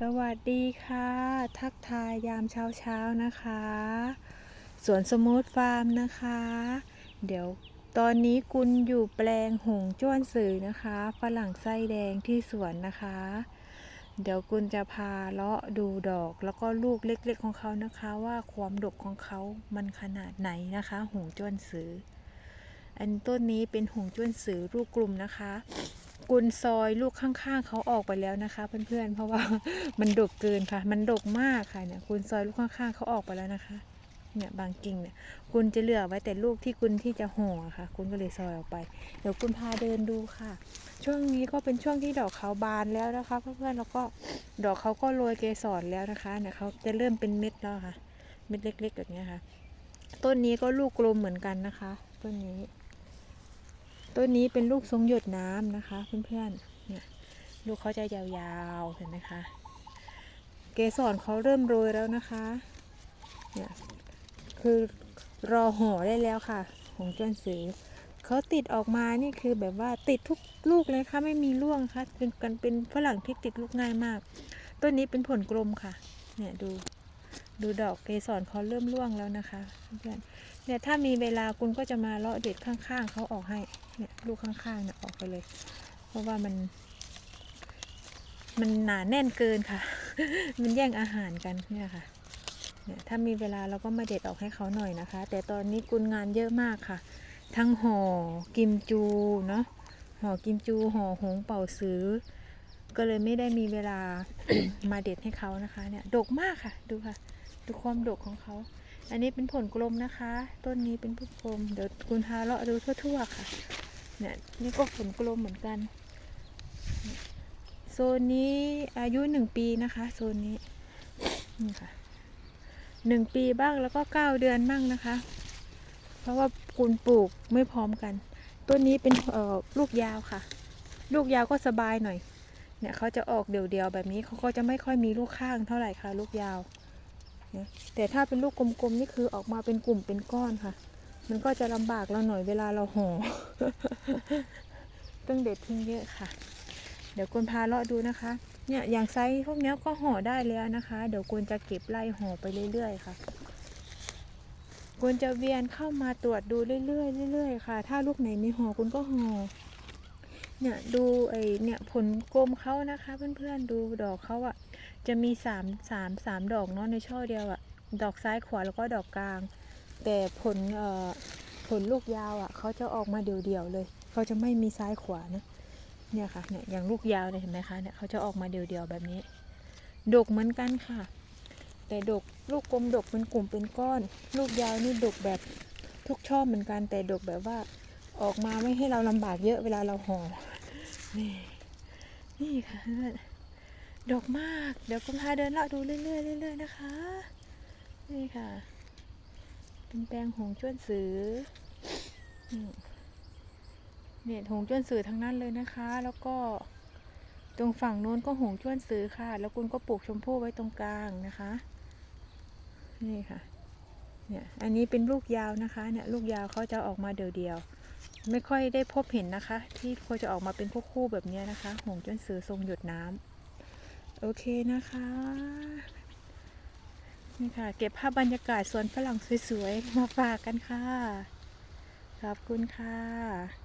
สวัสดีค่ะ ทักทายยามเช้าเช้าๆนะคะสวนสมูทฟาร์มนะคะ เดี๋ยวตอนนี้กุลอยู่แปลงหงจ้วนสื่อนะคะฝรั่งไส้แดงที่สวนนะคะ เดี๋ยวกุลจะพาเลาะดูดอกแล้วก็ลูกเล็กๆของเขานะคะ ว่าความดกของเขามันขนาดไหนนะคะ หงจ้วนสื่ออันต้นนี้เป็นหงจ้วนสื่อลูกกลุ่มนะคะ กุลซอยลูกข้างๆเขาออกไปแล้วนะคะ เพื่อนๆ เพราะว่ามันดกเกินค่ะ มันดกมากค่ะเนี่ยกุลซอยลูกข้างๆเขาออกไปแล้วนะคะ เนี่ยบางกิ่งเนี่ยกุลจะเหลือไว้แต่ลูกที่กุลที่จะห่อค่ะ กุลก็เลยซอยออกไป เดี๋ยวกุลพาเดินดูค่ะ ช่วงนี้ก็เป็นช่วงที่ดอกเขาบานแล้วนะคะ เพื่อนๆแล้วก็ดอกเขาก็โรยเกสรแล้วนะคะเนี่ยเขาจะเริ่มเป็นเม็ดแล้วค่ะ เม็ดเล็กๆแบบนี้ค่ะ ต้นนี้ก็ลูกกลมเหมือนกันนะคะ ต้นนี้ ต้นนี้เป็นลูกทรงหยดน้ำนะคะ เพื่อนๆ เนี่ยลูกเขาจะยาวๆ เห็นไหมคะ เกสรเขาเริ่มโรยแล้วนะคะ เนี่ยคือรอห่อได้แล้วค่ะ ของจวนสือเขาติดออกมานี่คือแบบว่าติดทุกลูกเลยค่ะไม่มีร่วงค่ะเป็นกันเป็นฝรั่งที่ติดลูกง่ายมาก ต้นนี้เป็นผลกลมค่ะ เนี่ยดู ดูดอกเกสรเขาเริ่มร่วงแล้วนะคะเพื่อนเนี่ยถ้ามีเวลาคุณก็จะมาเลาะเด็ดข้างๆเขาออกให้เนี่ยลูกข้างๆเนี่ยออกไปเลย เพราะว่ามัน มันหนาแน่นเกินค่ะ มันแย่งอาหารกันเนี่ยค่ะเนี่ยถ้ามีเวลาเราก็มาเด็ดออกให้เขาหน่อยนะคะ แต่ตอนนี้กุลงานเยอะมากค่ะ ทั้งห่อกิมจูเนาะห่อกิมจูห่อหงเป่าซื้อ ก็เลยไม่ได้มีเวลามาเด็ดให้เขานะคะเนี่ยดกมากค่ะดูค่ะ ดูความดกของเขา อันนี้เป็นผลกลมนะคะ ต้นนี้เป็นผลกลม เดี๋ยวคุณพาเลาะดูทั่วๆค่ะ เนี่ยนี่ก็ผลกลมเหมือนกัน โซนนี้อายุหนึ่งปีนะคะ โซนนี้ นี่ค่ะหนึ่งปีบ้างแล้วก็เก้าเดือนบ้างนะคะ เพราะว่าคุณปลูกไม่พร้อมกัน ต้นนี้เป็นลูกยาวค่ะ ลูกยาวก็สบายหน่อย เนี่ยเขาจะออกเดี่ยวๆแบบนี้เขาก็จะไม่ค่อยมีลูกข้างเท่าไหร่ค่ะ ลูกยาว นะแต่ถ้าเป็นลูกกลมๆนี่คือออกมาเป็นกลุ่มเป็นก้อนค่ะ มันก็จะลำบากเราหน่อยเวลาเราห่อต้องเด็ดทิ้งเยอะค่ะ เดี๋ยวกุลพาเลาะดูนะคะ เนี่ยอย่างไซส์พวกเนี้ยก็ห่อได้แล้วนะคะ เดี๋ยวกุลจะเก็บไล่ห่อไปเรื่อยๆค่ะกุลจะเวียนเข้ามาตรวจดูเรื่อยๆเรื่อยๆค่ะ ถ้าลูกไหนมีห่อกุลก็ห่อ เนี่ยดูไอเนี่ยผลกลมเขานะคะ เพื่อนๆดูดอกเขาอะ่ะ จะมีสามสามสามดอกเนาะในช่อเดียวอะ่ะ ดอกซ้ายขวาแล้วก็ดอกกลาง แต่ผลเอ่อผลลูกยาวอะ่ะเขาจะออกมาเดี่ยวๆเลย เขาจะไม่มีซ้ายขวานะเนี่ยค่ะเนี่ยอย่างลูกยาวเนี่ยเห็นไหมคะเนี่ยเขาจะออกมาเดี่ยวๆแบบนี้ ดกเหมือนกันค่ะ แต่ดกลูกกลมดกเป็นกลุ่มเป็นก้อน ลูกยาวนี่ดกแบบทุกช่อเหมือนกันแต่ดกแบบว่า ออกมาไม่ให้เราลำบากเยอะเวลาเราห่อ นี่ นี่ค่ะเพื่อนดกมาก เดี๋ยวกุมพาเดินเลาะดูเรื่อยๆเรื่อยๆนะคะ นี่ค่ะ เป็นแปลงหงจ้วนสือเนี่ยหงจ้วนสือทั้งนั้นเลยนะคะ แล้วก็ตรงฝั่งโน้นก็หงจ้วนสือค่ะ แล้วคุณก็ปลูกชมพู่ไว้ตรงกลางนะคะ นี่ค่ะ เนี่ย อันนี้เป็นลูกยาวนะคะ เนี่ยลูกยาวเขาจะออกมาเดี่ยวๆ ไม่ค่อยได้พบเห็นนะคะ ที่ควรจะออกมาเป็นคู่ๆแบบนี้นะคะ หงจนสือทรงหยดน้ำโอเคนะคะนี่ค่ะ เก็บภาพบรรยากาศสวนฝรั่งสวยๆ มาฝากกันค่ะ ขอบคุณค่ะ